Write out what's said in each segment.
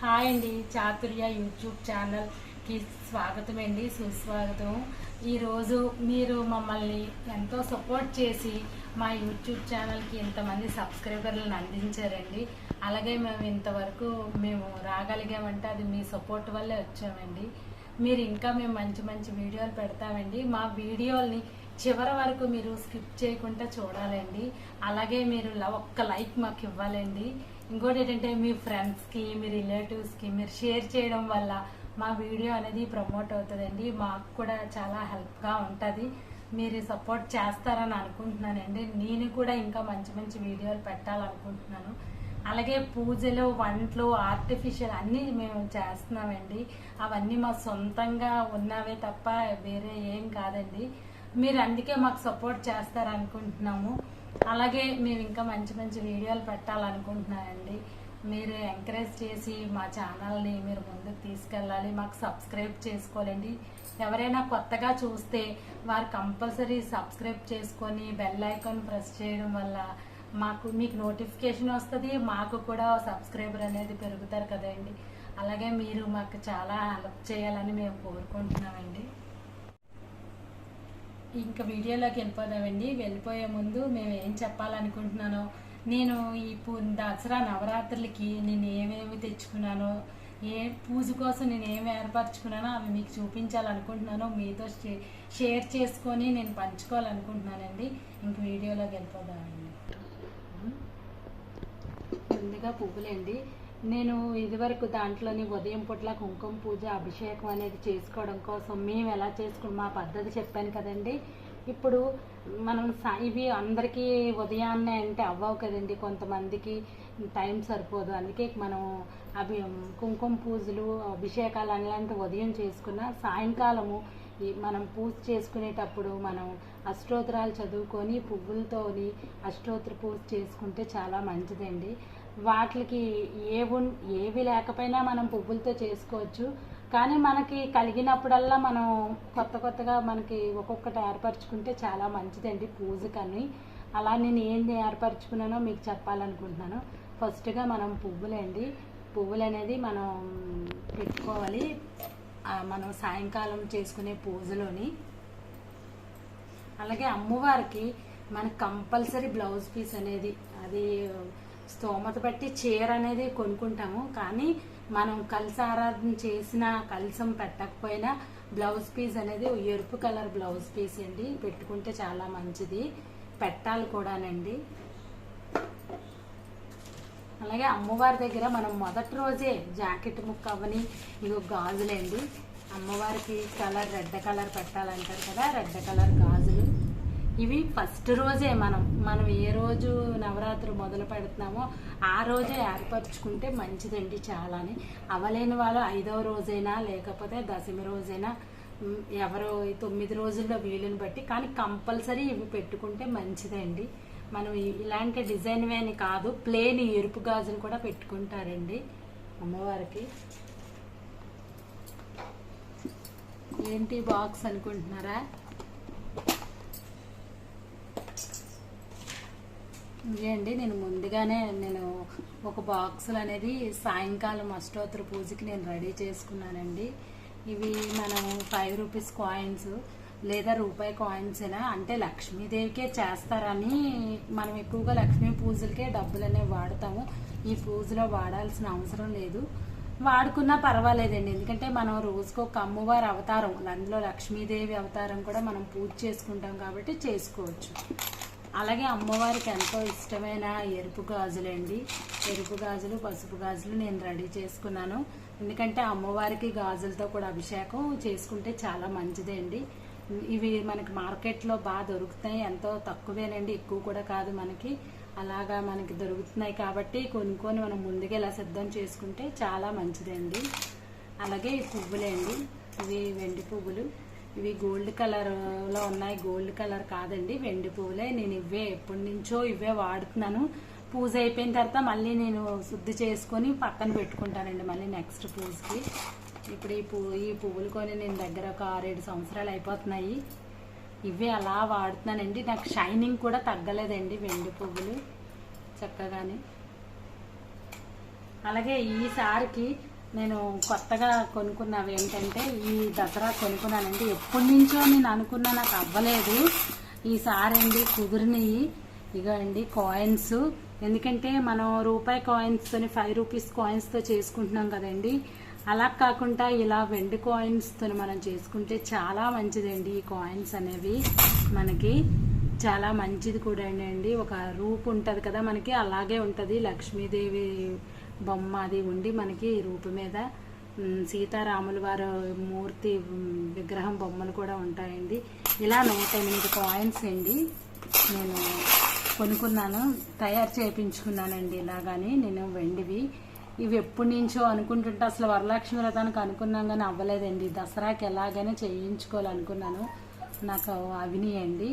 Hi అండి Chaturya YouTube ఛానల్కి స్వాగతం అండి సుస్వాగతం. ఈరోజు మీరు మమ్మల్ని ఎంతో సపోర్ట్ చేసి మా యూట్యూబ్ ఛానల్కి ఇంతమంది సబ్స్క్రైబర్లను అందించారండి. అలాగే మేము ఇంతవరకు మేము రాగలిగామంటే అది మీ సపోర్ట్ వల్లే వచ్చామండి. మీరు ఇంకా మేము మంచి మంచి వీడియోలు పెడతామండి. మా వీడియోల్ని చివరి వరకు మీరు స్కిప్ చేయకుండా చూడాలండి. అలాగే మీరు ఒక్క లైక్ మాకు ఇవ్వాలండి ఇంకోటి ఏంటంటే మీ ఫ్రెండ్స్కి మీ రిలేటివ్స్కి మీరు షేర్ చేయడం వల్ల మా వీడియో అనేది ప్రమోట్ అవుతుందండి. మాకు కూడా చాలా హెల్ప్గా ఉంటుంది. మీరు సపోర్ట్ చేస్తారని అనుకుంటున్నానండి. నేను కూడా ఇంకా మంచి మంచి వీడియోలు పెట్టాలనుకుంటున్నాను. అలాగే పూజలు వంటలు ఆర్టిఫిషియల్ అన్నీ మేము చేస్తున్నామండి. అవన్నీ మా సొంతంగా ఉన్నవే తప్ప వేరే ఏం కాదండి. మీరు అందుకే మాకు సపోర్ట్ చేస్తారనుకుంటున్నాము. అలాగే మేము ఇంకా మంచి మంచి వీడియోలు పెట్టాలనుకుంటున్నామండి మీరు ఎంకరేజ్ చేసి మా ఛానల్ని మీరు ముందుకు తీసుకెళ్ళాలి. మాకు సబ్స్క్రైబ్ చేసుకోవాలండి. ఎవరైనా కొత్తగా చూస్తే వారు కంపల్సరీ సబ్స్క్రైబ్ చేసుకొని బెల్ ఐకాన్ ప్రెస్ చేయడం వల్ల మాకు మీకు నోటిఫికేషన్ వస్తుంది మాకు కూడా సబ్స్క్రైబర్ అనేది పెరుగుతారు కదండి. అలాగే మీరు మాకు చాలా హెల్ప్ చేయాలని మేము కోరుకుంటున్నామండి. ఇంకా వీడియోలోకి వెళ్ళిపోదామండి. వెళ్ళిపోయే ముందు మేము ఏం చెప్పాలనుకుంటున్నానో నేను ఈ దసరా నవరాత్రులకి నేను ఏమేమి తెచ్చుకున్నానో ఏ పూజ కోసం నేను ఏమి ఏర్పరచుకున్నానో అవి మీకు చూపించాలనుకుంటున్నానో మీతో షే- షేర్ చేసుకొని నేను పంచుకోవాలనుకుంటున్నానండి. ఇంక వీడియోలోకి వెళ్ళిపోదామండి. ముందుగా పువ్వులండి. నేను ఇదివరకు దాంట్లోని ఉదయం పూట్ల కుంకుమ పూజ అభిషేకం అనేది చేసుకోవడం కోసం మేము ఎలా చేసుకుని మా పద్ధతి చెప్పాను కదండి. ఇప్పుడు మనం ఇవి అందరికీ ఉదయాన్నే అంటే అవ్వవు కదండి. కొంతమందికి టైం సరిపోదు. అందుకే మనం అవి కుంకుమ పూజలు అభిషేకాలు అలాంటి ఉదయం చేసుకున్న సాయంకాలము మనం పూజ చేసుకునేటప్పుడు మనం అష్టోత్తరాలు చదువుకొని పువ్వులతోని అష్టోత్తర పూజ చేసుకుంటే చాలా మంచిదండి. వాటికి ఏ ఉన్ ఏవి లేకపోయినా మనం పువ్వులతో చేసుకోవచ్చు. కానీ మనకి కలిగినప్పుడల్లా మనం కొత్త కొత్తగా మనకి ఒక్కొక్కటి ఏర్పరచుకుంటే చాలా మంచిదండి పూజకని. అలా నేను ఏంది ఏర్పరచుకున్నానో మీకు చెప్పాలనుకుంటున్నాను. ఫస్ట్గా మనం పువ్వులండి. పువ్వులు అనేది మనం పెట్టుకోవాలి. మనం సాయంకాలం చేసుకునే పూజలోని. అలాగే అమ్మవారికి మనకు కంపల్సరీ బ్లౌజ్ పీస్ అనేది అది స్తోమత బట్టి చీర అనేది కొనుక్కుంటాము. కానీ మనం కలిసి ఆరాధన చేసిన కలసం పెట్టకపోయినా బ్లౌజ్ పీస్ అనేది ఎరుపు కలర్ బ్లౌజ్ పీస్ అండి. పెట్టుకుంటే చాలా మంచిది. పెట్టాలి కూడానండి. అలాగే అమ్మవారి దగ్గర మనం మొదటి రోజే జాకెట్ ముక్క అవని ఇగో గాజులండి. అమ్మవారికి కలర్ రెడ్ కలర్ పెట్టాలంటారు కదా రెడ్ కలర్ గాజులు. ఇవి ఫస్ట్ రోజే మనం మనం ఏ రోజు నవరాత్రి మొదలు పెడుతున్నామో ఆ రోజే ఏర్పరచుకుంటే మంచిదండి చాలాని. అవలేని వాళ్ళు ఐదవ రోజైనా లేకపోతే దశమి రోజైనా ఎవరు ఎవరో తొమ్మిది రోజుల్లో వీలుని బట్టి కానీ కంపల్సరీ ఇవి పెట్టుకుంటే మంచిదండి. మనం ఇలాంటి డిజైన్ అని కాదు ప్లేన్ ఎరుపు గాజులు కూడా పెట్టుకుంటారండి అమ్మవారికి. ఏంటి బాక్స్ అనుకుంటున్నారా? అండి నేను ముందుగానే నేను ఒక బాక్సులు అనేది సాయంకాలం అష్టోత్తర పూజకి నేను రెడీ చేసుకున్నానండి. ఇవి మనం ఫైవ్ రూపీస్ కాయిన్స్ లేదా రూపాయి కాయిన్స్ అయినా అంటే లక్ష్మీదేవికే చేస్తారని మనం ఎక్కువగా లక్ష్మీ పూజలకే డబ్బులు అనేవి వాడతాము. ఈ పూజలో వాడాల్సిన అవసరం లేదు. వాడుకున్నా పర్వాలేదండి ఎందుకంటే మనం రోజుకు ఒక అమ్మవారి అవతారం అందులో లక్ష్మీదేవి అవతారం కూడా మనం పూజ చేసుకుంటాం కాబట్టి చేసుకోవచ్చు. అలాగే అమ్మవారికి ఎంతో ఇష్టమైన ఎరుపు గాజులండి. ఎరుపు గాజులు పసుపు గాజులు నేను రెడీ చేసుకున్నాను. ఎందుకంటే అమ్మవారికి గాజులతో కూడా అభిషేకం చేసుకుంటే చాలా మంచిదండి. ఇవి మనకి మార్కెట్లో బాగా దొరుకుతాయి. ఎంతో తక్కువేనండి ఎక్కువ కూడా కాదు మనకి. అలాగా మనకి దొరుకుతున్నాయి కాబట్టి కొనుక్కొని మనం ముందుగా ఇలా సిద్ధం చేసుకుంటే చాలా మంచిదండి. అలాగే ఈ పువ్వులండి. ఇవి వెండి పువ్వులు. ఇవి గోల్డ్ కలర్లో ఉన్నాయి. గోల్డ్ కలర్ కాదండి. వెండి పువ్వులే నేను ఇవే ఎప్పటి నుంచో ఇవే వాడుతున్నాను. పూజ అయిపోయిన తర్వాత మళ్ళీ నేను శుద్ధి చేసుకొని పక్కన పెట్టుకుంటానండి మళ్ళీ నెక్స్ట్ పూజకి. ఇప్పుడు ఈ పువ్వు ఈ పువ్వులు కొని నేను దగ్గర ఒక ఆరేడు సంవత్సరాలు అయిపోతున్నాయి. ఇవే అలా వాడుతున్నానండి. నాకు షైనింగ్ కూడా తగ్గలేదండి వెండి పువ్వులు చక్కగానే. అలాగే ఈసారికి నేను కొత్తగా కొనుక్కున్నవి ఏంటంటే ఈ దసరా కొనుక్కున్నానండి ఎప్పటి నుంచో నేను అనుకున్నా నాకు అవ్వలేదు. ఈసారి అండి కుదిరినవి ఇగో అండి కాయిన్స్ ఎందుకంటే మనం రూపాయి కాయిన్స్తోని ఫైవ్ రూపీస్ కాయిన్స్తో చేసుకుంటున్నాం కదండి. అలా కాకుండా ఇలా వెండి కాయిన్స్తో మనం చేసుకుంటే చాలా మంచిదండి ఈ కాయిన్స్ అనేవి. మనకి చాలా మంచిది కూడా అండి. ఒక రూపు ఉంటుంది కదా మనకి అలాగే ఉంటుంది. లక్ష్మీదేవి బొమ్మ అది ఉండి మనకి ఈ రూపు మీద ఉమ్, సీతారాముల వారి మూర్తి విగ్రహం బొమ్మలు కూడా ఉంటాయండి. ఇలా నూట ఎనిమిది కాయిన్స్ అండి. నేను కొనుక్కున్నాను తయారు చేయించుకున్నానండి ఇలాగాని. నేను వెండివి. ఇవి ఎప్పటి నుంచో అనుకుంటుంటే అసలు వరలక్ష్మి వ్రతానికి అనుకున్నాం కానీ అవ్వలేదండి. దసరాకి ఎలాగైనా చేయించుకోవాలనుకున్నాను. నాకు అవినాయండి.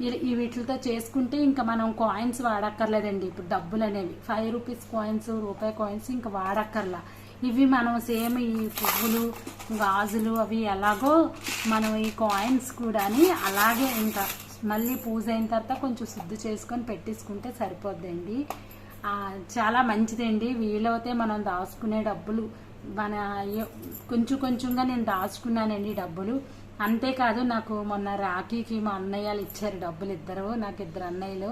ఈ- వీటితో చేసుకుంటే ఇంకా మనం కాయిన్స్ వాడక్కర్లేదండి. ఇప్పుడు డబ్బులు అనేవి. ఫైవ్ రూపీస్ కాయిన్స్ రూపాయి కాయిన్స్ ఇంకా వాడక్కర్లా. ఇవి మనం సేమ్ ఈ పువ్వులు గాజులు అవి ఎలాగో మనం ఈ కాయిన్స్ కూడాని అలాగే ఇంకా మళ్ళీ పూజ అయిన తర్వాత కొంచెం శుద్ధి చేసుకొని పెట్టేసుకుంటే సరిపోద్దండి. చాలా మంచిదండి. వీలైతే మనం దాచుకునే డబ్బులు మన కొంచెం కొంచెంగా నేను దాచుకున్నానండి డబ్బులు. అంతేకాదు నాకు మొన్న రాఖీకి మా అన్నయ్యలు ఇచ్చారు డబ్బులు ఇద్దరు నాకు ఇద్దరు అన్నయ్యలు.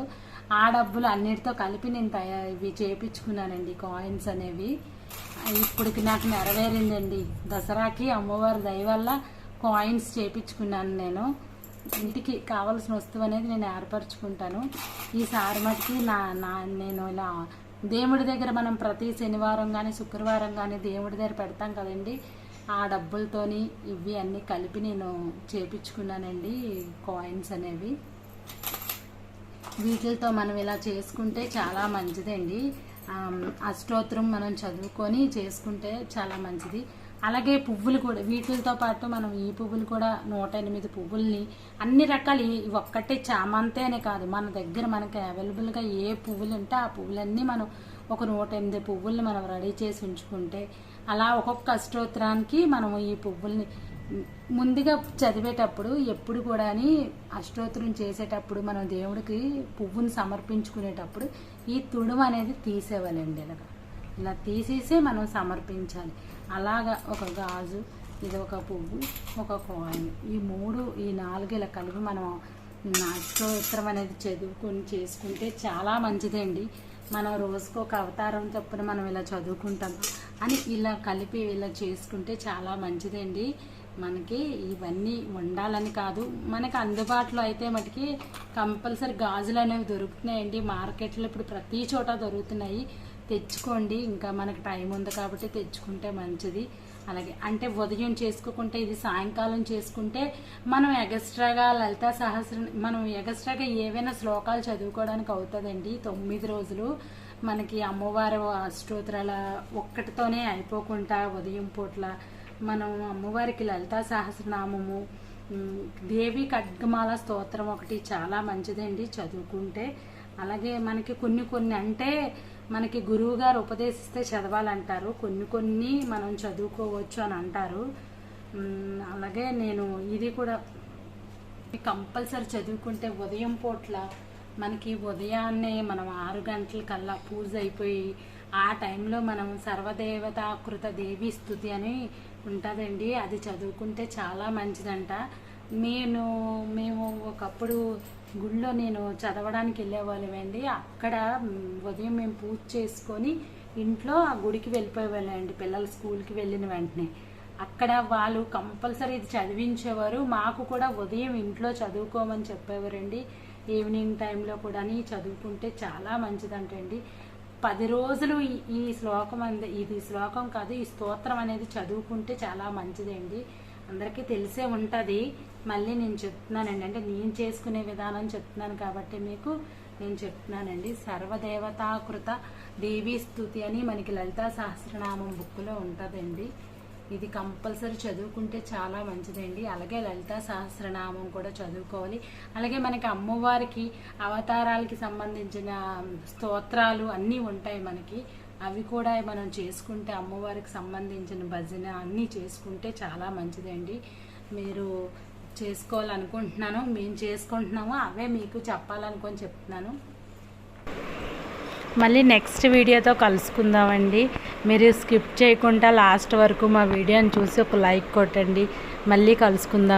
ఆ డబ్బులు అన్నిటితో కలిపి నేను తయా ఇవి చేపించుకున్నానండి కాయిన్స్ అనేవి. ఇప్పటికి నాకు నెరవేరిందండి. దసరాకి అమ్మవారి దయ వల్ల కాయిన్స్ చేపించుకున్నాను నేను. ఇంటికి కావాల్సిన వస్తువు అనేది నేను ఏర్పరచుకుంటాను. ఈసారి మటుకి నా నా నేను ఇలా దేవుడి దగ్గర మనం ప్రతి శనివారం కానీ శుక్రవారం కానీ దేవుడి దగ్గర పెడతాం కదండి. ఆ డబ్బులతోని ఇవి అన్నీ కలిపి నేను చేపించుకున్నానండి కాయిన్స్ అనేవి. వీటితో మనం ఇలా చేసుకుంటే చాలా మంచిదండి. అష్టోత్తరం మనం చదువుకొని చేసుకుంటే చాలా మంచిది. అలాగే పువ్వులు కూడా వీటితో పాటు మనం ఈ పువ్వులు కూడా నూట ఎనిమిది పువ్వుల్ని అన్ని రకాలు ఇవి ఒక్కటే చామంతే అనే కాదు మన దగ్గర మనకి అవైలబుల్గా ఏ పువ్వులు ఉంటే ఆ పువ్వులన్నీ మనం ఒక నూట ఎనిమిది పువ్వుల్ని మనం రెడీ చేసి ఉంచుకుంటే అలా ఒక్కొక్క అష్టోత్తరానికి మనం ఈ పువ్వుల్ని ముందుగా చదివేటప్పుడు ఎప్పుడు కూడా అష్టోత్తరం చేసేటప్పుడు మనం దేవుడికి పువ్వుని సమర్పించుకునేటప్పుడు ఈ తుడుము అనేది తీసేవాలండి ఇలాగ ఇలా తీసేసే మనం సమర్పించాలి. అలాగా ఒక గాజు ఇది ఒక పువ్వు ఒక కాయిన్ ఈ మూడు ఈ నాలుగు ఇలా కలిపి మనం అష్టోత్తరం అనేది చదువుకొని చేసుకుంటే చాలా మంచిదండి. మనం రోజుకు ఒక అవతారం చొప్పున మనం ఇలా చదువుకుంటాం అని ఇలా కలిపి ఇలా చేసుకుంటే చాలా మంచిదండి. మనకి ఇవన్నీ ఉండాలని కాదు. మనకి అందుబాటులో అయితే మటుకి కంపల్సరీ గాజులు అనేవి దొరుకుతున్నాయండి. మార్కెట్లో ఇప్పుడు ప్రతి చోట దొరుకుతున్నాయి. తెచ్చుకోండి. ఇంకా మనకి టైం ఉంది కాబట్టి తెచ్చుకుంటే మంచిది. అలాగే అంటే ఉదయం చేసుకోకుంటే ఇది సాయంకాలం చేసుకుంటే మనం ఎగస్ట్రాగా లలిత సహస్రం మనం ఎగస్ట్రాగా ఏవైనా శ్లోకాలు చదువుకోవడానికి అవుతుందండి. తొమ్మిది రోజులు మనకి అమ్మవారి అష్టోత్తరాల ఒక్కటితోనే అయిపోకుండా ఉదయం పూట్ల మనం అమ్మవారికి లలితా సహస్రనామము దేవి ఖడ్గమాల స్తోత్రం ఒకటి చాలా మంచిదండి చదువుకుంటే. అలాగే మనకి కొన్ని కొన్ని అంటే మనకి గురువు గారు ఉపదేశిస్తే చదవాలంటారు. కొన్ని కొన్ని మనం చదువుకోవచ్చు అని అంటారు. అలాగే నేను ఇది కూడా కంపల్సరీ చదువుకుంటే ఉదయం పూట్ల మనకి ఉదయాన్నే మనం ఆరు గంటల కల్లా పూజ అయిపోయి ఆ టైంలో మనం సర్వదేవతాకృత దేవి స్థుతి అని ఉంటుందండి. అది చదువుకుంటే చాలా మంచిదంట. నేను మేము ఒకప్పుడు గుడిలో నేను చదవడానికి వెళ్ళేవాళ్ళమండి. అక్కడ ఉదయం మేము పూజ చేసుకొని ఇంట్లో ఆ గుడికి వెళ్ళిపోయేవాళ్ళండి పిల్లలు స్కూల్కి వెళ్ళిన వెంటనే. అక్కడ వాళ్ళు కంపల్సరీ ఇది చదివించేవారు. మాకు కూడా ఉదయం ఇంట్లో చదువుకోమని చెప్పేవారండి. ఈవినింగ్ టైంలో కూడా చదువుకుంటే చాలా మంచిదంటండి. పది రోజులు ఈ- శ్లోకం అంద ఇది శ్లోకం కాదు ఈ స్తోత్రం అనేది చదువుకుంటే చాలా మంచిదండి. అందరికీ తెలిసే ఉంటుంది. మళ్ళీ నేను చెప్తున్నానండి. అంటే నేను చేసుకునే విధానం చెప్తున్నాను కాబట్టి మీకు నేను చెప్తున్నానండి. సర్వదేవతాకృత దేవీ స్థుతి అని మనకి లలితా సహస్రనామం బుక్లో ఉంటుందండి. ఇది కంపల్సరీ చదువుకుంటే చాలా మంచిదండి. అలాగే లలితా సహస్రనామం కూడా చదువుకోవాలి. అలాగే మనకి అమ్మవారికి అవతారాలకి సంబంధించిన స్తోత్రాలు అన్నీ ఉంటాయి మనకి. అవి కూడా మనం చేసుకుంటే అమ్మవారికి సంబంధించిన భజన అన్నీ చేసుకుంటే చాలా మంచిదండి. మీరు చేసుకోవాలనుకుంటున్నాను మేము చేసుకుంటున్నాము అవే మీకు చెప్పాలనుకొని చెప్తున్నాను. మళ్ళీ నెక్స్ట్ వీడియోతో కలుసుకుందామండి. మీరు స్కిప్ చేయకుండా లాస్ట్ వరకు మా వీడియోని చూసి ఒక లైక్ కొట్టండి. మళ్ళీ కలుసుకుందాం.